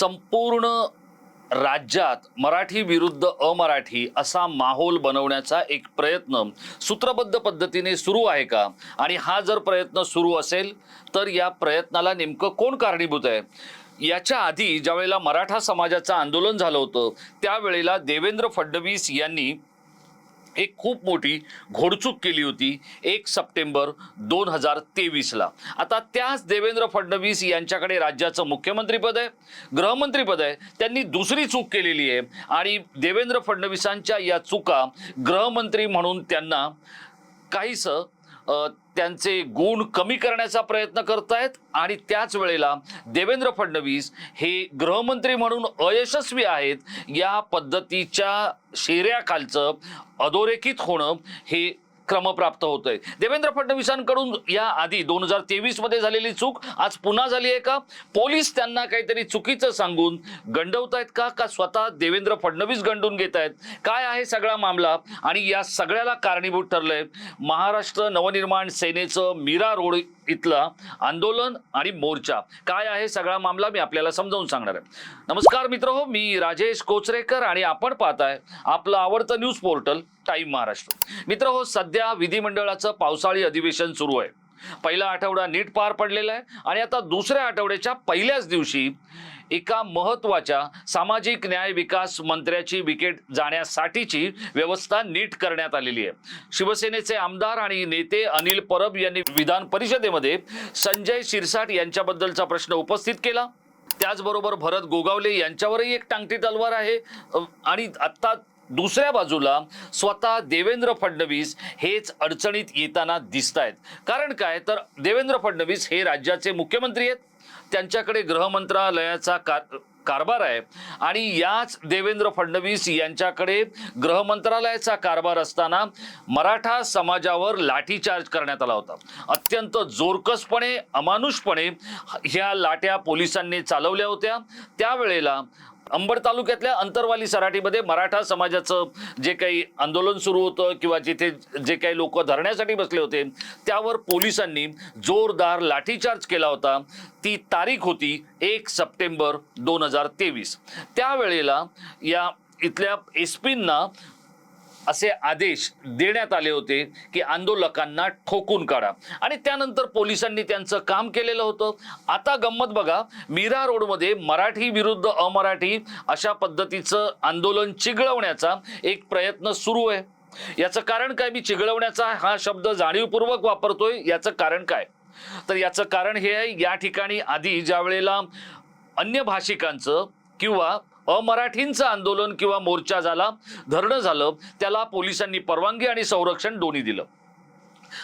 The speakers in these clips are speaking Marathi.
संपूर्ण राज्यात मराठी विरुद्ध अमराठी असा माहोल बनवण्याचा एक प्रयत्न सूत्रबद्ध पद्धतीने सुरू आहे का? आणि हा जर प्रयत्न सुरू असेल तर या प्रयत्नाला नेमकं कोण कारणीभूत आहे? याच्या आधी ज्यावेळेला मराठा समाजाचं आंदोलन झालं होतं त्यावेळेला देवेंद्र फडणवीस यांनी एक खूप मोठी घोडचूक केली होती एक सप्टेंबर दोन हजार तेवीसला. आता त्याच देवेंद्र फडणवीस यांच्याकडे राज्याचं मुख्यमंत्रीपद आहे गृहमंत्रीपद आहे त्यांनी दुसरी चूक केलेली आहे आणि देवेंद्र फडणवीसांच्या या चुका गृहमंत्री म्हणून त्यांना काहीसं त्यांचे गुण कमी करण्याचा प्रयत्न करतायत आणि त्याच वेळेला देवेंद्र फडणवीस हे गृहमंत्री म्हणून अयशस्वी आहेत या पद्धतीच्या शेऱ्याखालचं अधोरेखित होणं हे क्रमप्राप्त होत आहे देवेंद्र फडणवीसांकडून या आधी दोन हजार तेवीसमध्ये झालेली चूक आज पुन्हा झाली आहे का? पोलीस त्यांना काहीतरी चुकीचं सांगून गंडवतायत का? का स्वतः देवेंद्र फडणवीस गंडून घेत आहेत काय आहे सगळा मामला? आणि या सगळ्याला कारणीभूत ठरलंय महाराष्ट्र नवनिर्माण सेनेचं मीरा रोड इथला आंदोलन आणि मोर्चा. काय आहे सगळा मामला मी आपल्याला समजावून सांगणार आहे. नमस्कार मित्र हो मी राजेश कोचरेकर आणि आपण पाहताय आपलं आवडतं न्यूज पोर्टल टाईम महाराष्ट्र. मित्र हो सध्या विधिमंडळाचं पावसाळी अधिवेशन सुरू आहे. पहिला आठवडा नीट पार पडलेला आहे आणि आता दुसऱ्या आठवड्याच्या पहिल्याच दिवशी एका महत्त्वाच्या सामाजिक न्याय विकास मंत्र्याची विकेट जाण्यासाठीची व्यवस्था नीट करण्यात आलेली आहे. शिवसेनेचे आमदार आणि नेते अनिल परब यांनी विधान परिषदेमध्ये संजय शिरसाट यांच्याबद्दलचा प्रश्न उपस्थित केला. त्याचबरोबर भरत गोगावले यांच्यावरही एक टांगती तलवार आहे. आणि आत्ता दुसऱ्या बाजूला स्वतः देवेंद्र फडणवीस हेच अडचणीत येताना दिसत आहेत कारण काय? तर देवेंद्र फडणवीस हे राज्याचे मुख्यमंत्री आहेत. त्यांच्याकडे गृहमंत्रालयाचा कार कारभार आहे. आणि याच देवेंद्र फडणवीस यांच्याकडे गृहमंत्रालयाचा कारभार असताना मराठा समाजावर लाठीचार्ज करण्यात आला होता. अत्यंत जोरकसपणे अमानुषपणे ह्या लाट्या पोलिसांनी चालवल्या होत्या. त्यावेळेला अंबड तालुक्यातल्या अंतरवाली सराटीमध्ये मराठा समाजाचं जे काही आंदोलन सुरू होतं किंवा जिथे जे काही लोक धरण्यासाठी बसले होते त्यावर पोलिसांनी जोरदार लाठीचार्ज केला होता. ती तारीख होती एक सप्टेंबर दोन हजार तेवीस. त्यावेळेला या इथल्या एस पींना असे आदेश देण्यात आले होते की आंदोलकांना ठोकून काढा. आणि त्यानंतर पोलिसांनी त्यांचं काम केलेलं होतं. आता गंमत बघा मीरा रोडमध्ये मराठी विरुद्ध अमराठी अशा पद्धतीचं आंदोलन चिघळवण्याचा एक प्रयत्न सुरू आहे. याचं कारण काय? मी चिघळवण्याचा हा शब्द जाणीवपूर्वक वापरतोय. याचं कारण काय? तर याचं कारण हे आहे या ठिकाणी आधी ज्या वेळेला अन्य भाषिकांचं किंवा अमराठींचं आंदोलन किंवा मोर्चा झाला धरणं झालं त्याला पोलिसांनी परवानगी आणि संरक्षण दोन्ही दिलं.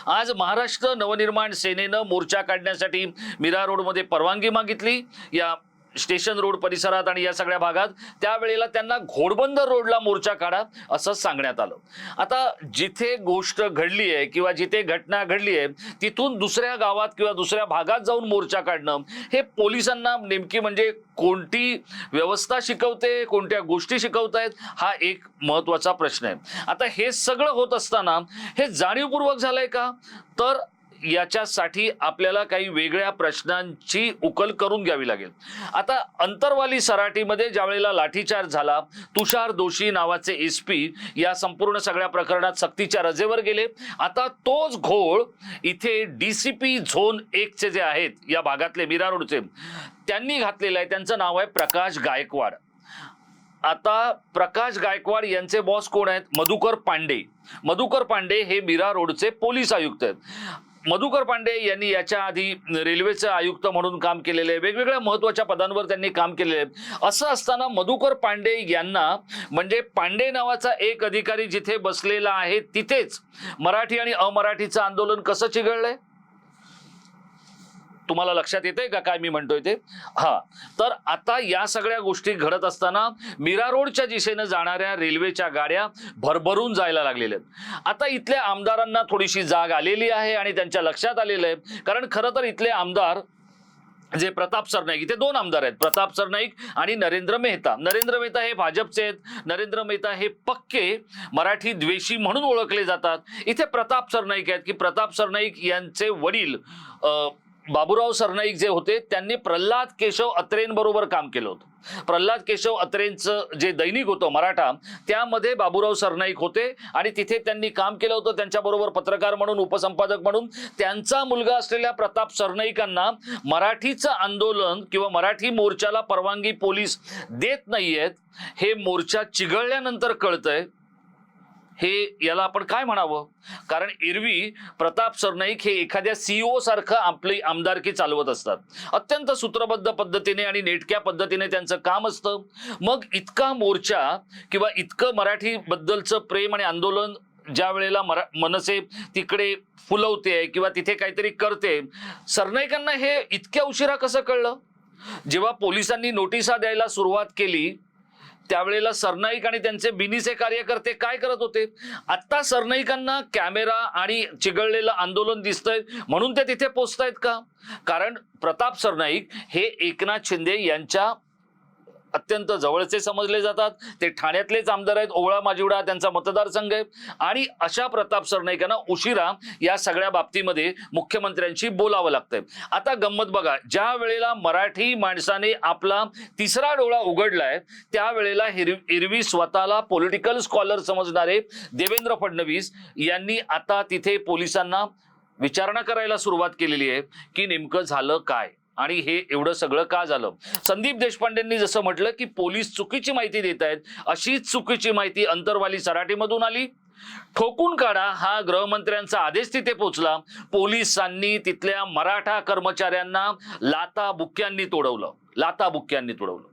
आज महाराष्ट्र नवनिर्माण सेनेनं मोर्चा काढण्यासाठी मीरा रोडमध्ये परवानगी मागितली. या स्टेशन रोड परिसरात आणि या सगळ्या भागात त्यावेळेला त्यांना घोडबंदर रोडला मोर्चा काढा असं सांगण्यात आलं. आता जिथे गोष्ट घडली आहे किंवा जिथे घटना घडली आहे तिथून दुसऱ्या गावात किंवा दुसऱ्या भागात जाऊन मोर्चा काढणं हे पोलिसांना नेमकी म्हणजे कोणती व्यवस्था शिकवते कोणत्या गोष्टी शिकवतायत हा एक महत्त्वाचा प्रश्न आहे. आता हे सगळं होत असताना हे जाणीवपूर्वक झालंय का? तर याच्यासाठी आपल्याला काही वेगळ्या प्रश्नांची उकल करून घ्यावी लागेल. आता अंतरवाली सराटीमध्ये ज्या वेळेला लाठीचार्ज झाला तुषार दोषी नावाचे एस पी या संपूर्ण सगळ्या प्रकरणात सक्तीच्या रजेवर गेले. आता तोच घोळ इथे डी सी पी झोन एकचे जे आहेत या भागातले मीरा रोडचे त्यांनी घातलेलं आहे. त्यांचं नाव आहे प्रकाश गायकवाड. आता प्रकाश गायकवाड यांचे बॉस कोण आहेत? मधुकर पांडे. मधुकर पांडे हे मीरा रोडचे पोलीस आयुक्त आहेत. मधुकर पांडे यांनी याच्या आधी रेल्वेचं आयुक्त म्हणून काम केलेले आहे. वेगवेगळ्या महत्त्वाच्या पदांवर त्यांनी काम केलेले आहे असं असताना मधुकर पांडे यांना म्हणजे पांडे नावाचा एक अधिकारी जिथे बसलेला आहे तिथेच मराठी आणि अमराठीचं आंदोलन कसं चिघळलंय? तुम्हाला लक्षात येते का काय मी म्हणतोय ते? हा. तर आता या सगळ्या गोष्टी घडत असताना मीरा रोडच्या दिशेनं जाणाऱ्या रेल्वेच्या गाड्या भरभरून जायला लागलेल्या आहेत. आता इथल्या आमदारांना थोडीशी जाग आलेली आहे आणि त्यांच्या लक्षात आलेलं आहे. कारण खरं तर इथले आमदार जे प्रताप सरनाईक इथे दोन आमदार आहेत. प्रताप सरनाईक आणि नरेंद्र मेहता. नरेंद्र मेहता हे भाजपचे आहेत. नरेंद्र मेहता हे पक्के मराठी द्वेषी म्हणून ओळखले जातात. इथे प्रताप सरनाईक आहेत की प्रताप सरनाईक यांचे वडील बाबूराव सरनाईक जे होते त्यांनी प्रल्हाद केशव अत्रेंबरोबर काम केलं होतं. प्रल्हाद केशव अत्रेंचं जे दैनिक होतं मराठा त्यामध्ये बाबूराव सरनाईक होते आणि तिथे त्यांनी काम केलं होतं त्यांच्याबरोबर पत्रकार म्हणून उपसंपादक म्हणून. त्यांचा मुलगा असलेल्या प्रताप सरनाईकांना मराठीचं आंदोलन किंवा मराठी मोर्चाला परवानगी पोलीस देत नाहीयेत हे मोर्चा चिघळल्यानंतर कळतंय. हे याला आपण काय म्हणावं? कारण एरवी प्रताप सरनाईक हे एखाद्या सीईओ सारखं आपली आमदारकी चालवत असतात. अत्यंत सूत्रबद्ध पद्धतीने आणि नेटक्या पद्धतीने त्यांचं काम असतं. मग इतका मोर्चा किंवा इतकं मराठी बद्दलचं प्रेम आणि आंदोलन ज्या वेळेला मरा मनसे तिकडे फुलवते किंवा तिथे काहीतरी करते सरनाईकांना हे इतक्या उशिरा कसं कळलं? जेव्हा पोलिसांनी नोटिसा द्यायला सुरुवात केली त्यावेळेला सरनाईक आणि त्यांचे बिनीचे कार्यकर्ते काय करत होते? आत्ता सरनाईकांना कॅमेरा आणि चिघळलेलं आंदोलन दिसतंय. म्हणून ते तिथे पोचतायत का? कारण प्रताप सरनाईक हे एकनाथ शिंदे यांच्या अत्यंत जवळचे समजले जातात. ते ठाण्यातलेच आमदार आहेत. ओवळा माजिवडा त्यांचा मतदारसंघ आहे. आणि अशा प्रताप सरनाईकांना उशिरा या सगळ्या बाबतीमध्ये मुख्यमंत्र्यांशी बोलावं लागतंय. आता गंमत बघा. ज्या वेळेला मराठी माणसाने आपला तिसरा डोळा उघडलाय त्यावेळेला एरवी स्वतःला पॉलिटिकल स्कॉलर समजणारे देवेंद्र फडणवीस यांनी आता तिथे पोलिसांना विचारणा करायला सुरुवात केलेली आहे की नेमकं झालं काय? आणि हे एवढं सगळं का झालं? संदीप देशपांडेंनी जसं म्हटलं की पोलीस चुकीची माहिती देत आहेत अशीच चुकीची माहिती अंतरवाली सराटीमधून आली. ठोकून काढा हा गृहमंत्र्यांचा आदेश तिथे पोचला. पोलिसांनी तिथल्या मराठा कर्मचाऱ्यांना लाता बुक्क्यांनी तोडवलं. लाता बुक्क्यांनी तोडवलं.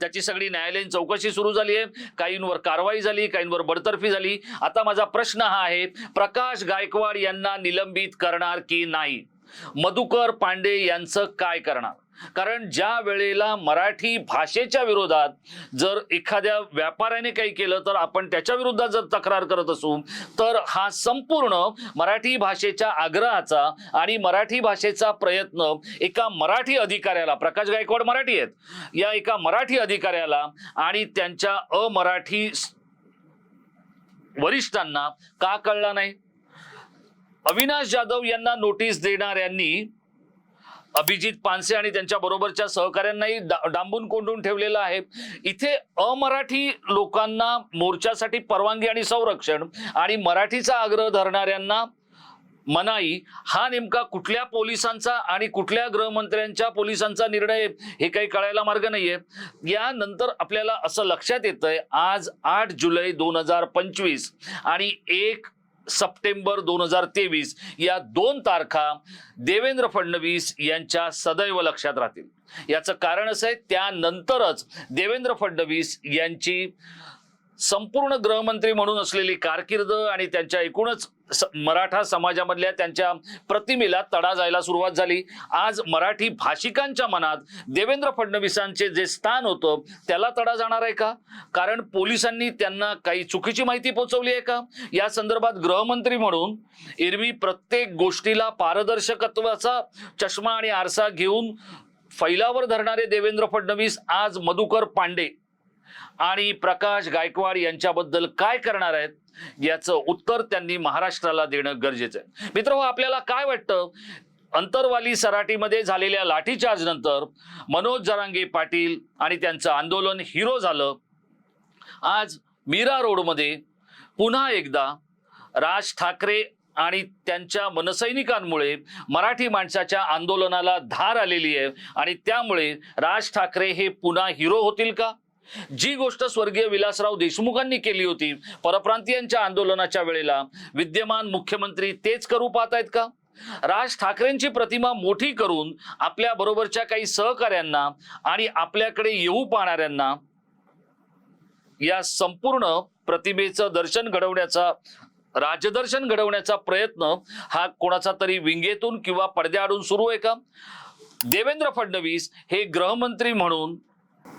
त्याची सगळी न्यायालयीन चौकशी सुरू झाली आहे. काहींवर कारवाई झाली काहींवर बडतर्फी झाली. आता माझा प्रश्न हा आहे प्रकाश गायकवाड यांना निलंबित करणार की नाही? मधुकर पांडे यांचं काय करणार? कारण ज्या वेळेला मराठी भाषेच्या विरोधात जर एखाद्या व्यापाऱ्याने काही केलं तर आपण त्याच्या विरोधात जर तक्रार करत असू तर हा संपूर्ण मराठी भाषेच्या आग्रहाचा आणि मराठी भाषेचा प्रयत्न एका मराठी अधिकाऱ्याला प्रकाश गायकवाड मराठी आहेत या एका मराठी अधिकाऱ्याला आणि त्यांच्या अमराठी वरिष्ठांना का कळला नाही? अविनाश जाधव यांना नोटीस देणाऱ्यांनी अभिजित पानसे आणि त्यांच्या बरोबरच्या सहकाऱ्यांनाही डा- डांबून कोंडून ठेवलेलं आहे. इथे अमराठी लोकांना मोर्चासाठी परवानगी आणि संरक्षण आणि मराठीचा आग्रह धरणाऱ्यांना मनाई हा नेमका कुठल्या पोलिसांचा आणि कुठल्या गृहमंत्र्यांच्या पोलिसांचा निर्णय हे काही कळायला मार्ग नाहीये. यानंतर आपल्याला असं लक्षात येतंय आज आठ जुलै दोन हजार पंचवीस आणि एक सप्टेंबर दोन हजार तेवीस या दोन तारखा देवेंद्र फडणवीस यांच्या सदैव लक्षात राहतील. याचं कारण असं आहे त्यानंतरच देवेंद्र फडणवीस यांची संपूर्ण गृहमंत्री म्हणून असलेली कारकीर्द आणि त्यांच्या एकूणच मराठा समाजामधल्या त्यांच्या प्रतिमेला तडा जायला सुरुवात झाली. आज मराठी भाषिकांच्या मनात देवेंद्र फडणवीसांचे जे स्थान होतं त्याला तडा जाणार आहे का? कारण पोलिसांनी त्यांना काही चुकीची माहिती पोहोचवली आहे का? या संदर्भात गृहमंत्री म्हणून एरवी प्रत्येक गोष्टीला पारदर्शकत्वाचा चष्मा आणि आरसा घेऊन फैलावर धरणारे देवेंद्र फडणवीस आज मधुकर पांडे आणि प्रकाश गायकवाड यांच्याबद्दल काय करणार आहेत? याचं उत्तर त्यांनी महाराष्ट्राला देणं गरजेचं आहे. मित्र आपल्याला काय वाटतं? अंतरवाली सराटीमध्ये झालेल्या लाठीचार्ज नंतर मनोज जरांगे पाटील आणि त्यांचं आंदोलन हिरो झालं. आज मीरा रोडमध्ये पुन्हा एकदा राज ठाकरे आणि त्यांच्या मनसैनिकांमुळे मराठी माणसाच्या आंदोलनाला धार आलेली आहे आणि त्यामुळे राज ठाकरे हे पुन्हा हिरो होतील का? जी गोष्ट स्वर्गीय विलासराव देशमुखांनी केली होती परप्रांतीयांच्या आंदोलनाच्या वेळेला विद्यमान मुख्यमंत्री तेच करू पाहत आहेत का? राज ठाकरेंची प्रतिमा मोठी करून आपल्या बरोबरच्या काही सहकाऱ्यांना आणि आपल्याकडे येऊ पाहणाऱ्यांना या संपूर्ण प्रतिमेचं दर्शन घडवण्याचा राजदर्शन घडवण्याचा प्रयत्न हा कोणाचा तरी विंगेतून किंवा पडद्याआडून सुरू आहे का? देवेंद्र फडणवीस हे गृहमंत्री म्हणून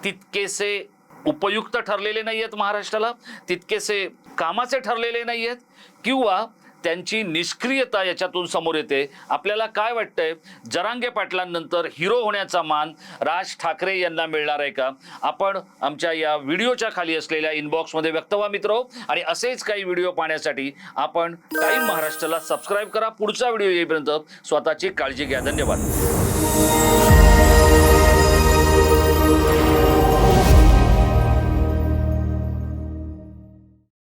तितकेसे उपयुक्त ठरलेले नाही आहेत महाराष्ट्राला तितकेसे कामाचे ठरलेले नाही आहेत किंवा त्यांची निष्क्रियता याच्यातून समोर येते. आपल्याला काय वाटतंय? जरांगे पाटलांनंतर हिरो होण्याचा मान राज ठाकरे यांना मिळणार आहे का? आपण आमच्या या व्हिडिओच्या खाली असलेल्या इनबॉक्समध्ये व्यक्त व्हा मित्र. आणि असेच काही व्हिडिओ पाहण्यासाठी आपण टाईम महाराष्ट्राला सबस्क्राईब करा. पुढचा व्हिडिओ येईपर्यंत स्वतःची काळजी घ्या. धन्यवाद.